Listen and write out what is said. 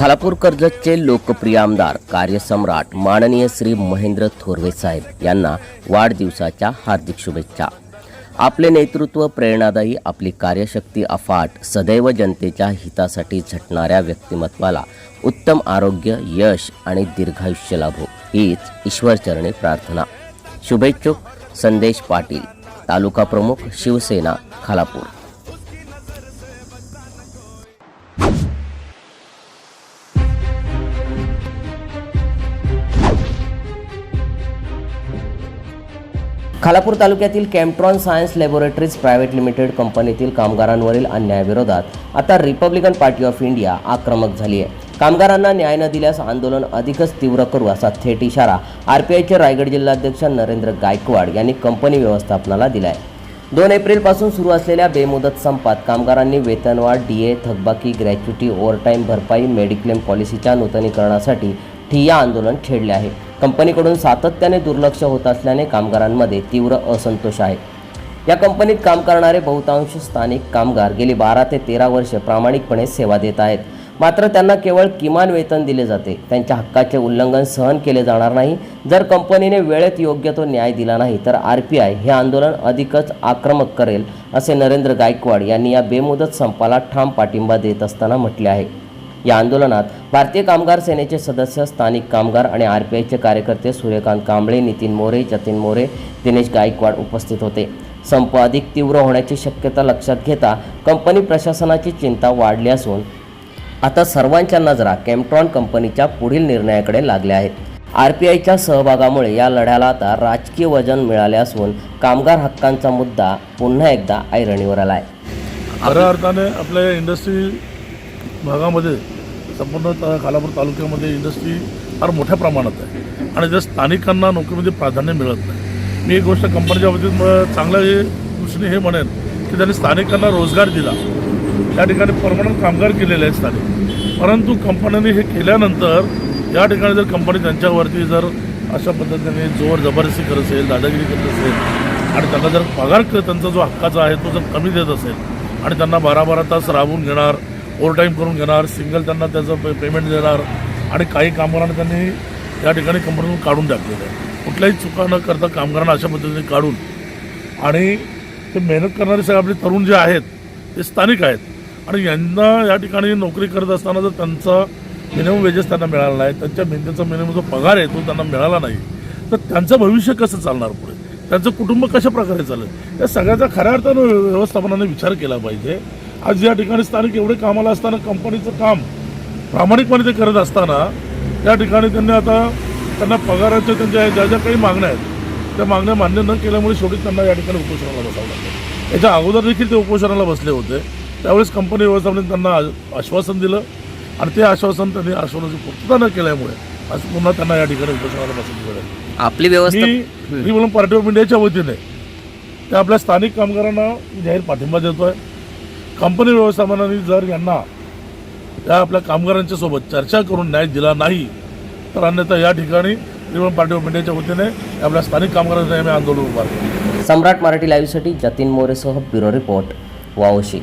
खालापूर कर्जतचे लोकप्रिय आमदार कार्यसम्राट माननीय श्री महेंद्र थोरवे साहेब यांना वाढदिवसाच्या हार्दिक शुभेच्छा. आपले नेतृत्व प्रेरणादायी आपली कार्यशक्ती अफाट सदैव जनतेच्या हितासाठी झटणाऱ्या व्यक्तिमत्वाला उत्तम आरोग्य यश आणि दीर्घायुष्य लाभो हीच ईश्वरचरणी प्रार्थना. शुभेच्छुक संदेश पाटील तालुका प्रमुख शिवसेना खालापूर. खालापूर तालुक्यातील Camtron science laboratories private limited कंपनीतील कामगारांवरील अन्यायाविरोधात आता रिपब्लिकन पार्टी ऑफ इंडिया आक्रमक झाली आहे. कामगारांना न्याय न दिल्यास आंदोलन अधिकच तीव्र करू असा थेट इशारा आर पी आयचे रायगड जिल्हाध्यक्ष नरेंद्र गायकवाड यांनी कंपनी व्यवस्थापनाला दिला आहे दोन एप्रिलपासून सुरू असलेल्या बेमुदत संपात कामगारांनी वेतनवाढ ए थकबाकी ग्रॅच्युटी ओव्हरटाईम भरपाई मेडिक्लेम पॉलिसीच्या नूतनीकरणासाठी ठिय्या आंदोलन छेडले आहे. कंपनीकडून सातत्याने दुर्लक्ष होत असल्याने कामगारांमध्ये तीव्र असंतोष आहे. या कंपनीत काम करणारे बहुतांश स्थानिक कामगार गेली बारा ते तेरा वर्षे प्रामाणिकपणे सेवा देत आहेत. मात्र त्यांना केवळ किमान वेतन दिले जाते. त्यांच्या हक्काचे उल्लंघन सहन केले जाणार नाही. जर कंपनीने वेळेत योग्य तो न्याय दिला नाही तर आर पी आय हे आंदोलन अधिकच आक्रमक करेल असे नरेंद्र गायकवाड यांनी या बेमुदत संपाला ठाम पाठिंबा देत असताना म्हटले आहे. या आंदोलनात भारतीय कामगार सेनेचे सदस्य स्थानिक कामगार आणि आर पी आयचे कार्यकर्ते सूर्यकांत कांबळे नितीन मोरे जतीन मोरे दिनेश गायकवाड उपस्थित होते. संप अधिक तीव्र होण्याची शक्यता लक्षात घेता कंपनी प्रशासनाची चिंता वाढली असून आता सर्वांच्या नजरा कॅम्ट्रॉन कंपनीच्या पुढील निर्णयाकडे लागल्या आहेत. आर पी आयच्या सहभागामुळे या लढ्याला आता राजकीय वजन मिळाले असून कामगार हक्कांचा मुद्दा पुन्हा एकदा ऐरणीवर आला आहे खऱ्या अर्थाने आपल्या इंडस्ट्री भागामध्ये संपूर्ण ता खालापूर तालुक्यामध्ये इंडस्ट्री फार मोठ्या प्रमाणात आहे. आणि त्या स्थानिकांना नोकरीमध्ये प्राधान्य मिळत नाही. मी एक गोष्ट कंपनीच्या बाबतीत चांगल्या हे दृष्टीने हे म्हणेन की त्यांनी स्थानिकांना रोजगार दिला. त्या ठिकाणी परमनंट कामगार केलेले आहेत स्थानिक. परंतु कंपन्यांनी हे केल्यानंतर या ठिकाणी जर कंपनी त्यांच्यावरती जर अशा पद्धतीने जोर जबरदस्ती करत असेल दादागिरी करत असेल आणि त्यांना जर पगार त्यांचा जो हक्काचा आहे तो जर कमी देत असेल आणि त्यांना बारा बारा तास राबवून घेणार ओव्हरटाईम करून घेणार सिंगल त्यांना त्याचं पे पेमेंट देणार आणि काही कामगारांना त्यांनी या ठिकाणी कंपनीतून काढून टाकलेलं आहे. कुठल्याही चुका न करता कामगारांना अशा पद्धतीने काढून आणि ते मेहनत करणारे सगळे आपले तरुण जे आहेत ते स्थानिक आहेत आणि यांना या ठिकाणी नोकरी करत असताना जर त्यांचा मिनिमम वेजेस त्यांना मिळाला नाही त्यांच्या मेहनतीचा मिनिमम जो पगार आहे तो त्यांना मिळाला नाही तर त्यांचं भविष्य कसं चालणार पुढे? त्यांचं कुटुंब कशा प्रकारे चालेल? या सगळ्याचा खऱ्या अर्थानं व्यवस्थापनाने विचार केला पाहिजे. आज या ठिकाणी स्थानिक एवढे कामाला असताना कंपनीचं काम प्रामाणिकपणे ते करत असताना या ठिकाणी त्यांनी आता त्यांना पगाराच्या त्यांच्या ज्या ज्या काही मागण्या आहेत त्या मागण्या मान्य न केल्यामुळे शेवटी त्यांना या ठिकाणी उपोषणाला बसावं लागलं याच्या अगोदर देखील ते उपोषणाला बसले होते. त्यावेळेस कंपनी व्यवस्थापनाने त्यांना आश्वासन दिलं आणि ते आश्वासन त्यांनी आश्वासनाची पूर्तता न केल्यामुळे आज पुन्हा त्यांना या ठिकाणी उपोषणाला बसायची वेळ आली. आपली व्यवस्था मी म्हणून पार्टी ऑफ इंडियाच्या वतीने त्या आपल्या स्थानिक कामगारांना जाहीर पाठिंबा देतोय. कंपनी व्यवस्थापनाने जर यांना त्या आपल्या कामगारांच्या सोबत चर्चा करून न्याय दिला नाही तर अन्यथा या ठिकाणी रिपब्लिकन पार्टी ऑफ इंडियाच्या वतीने आपल्या स्थानिक कामगारांसाठी आम्ही आंदोलन उभारतो. सम्राट मराठी लाईव्हसाठी जतीन मोरेसह ब्युरो रिपोर्ट वावशी.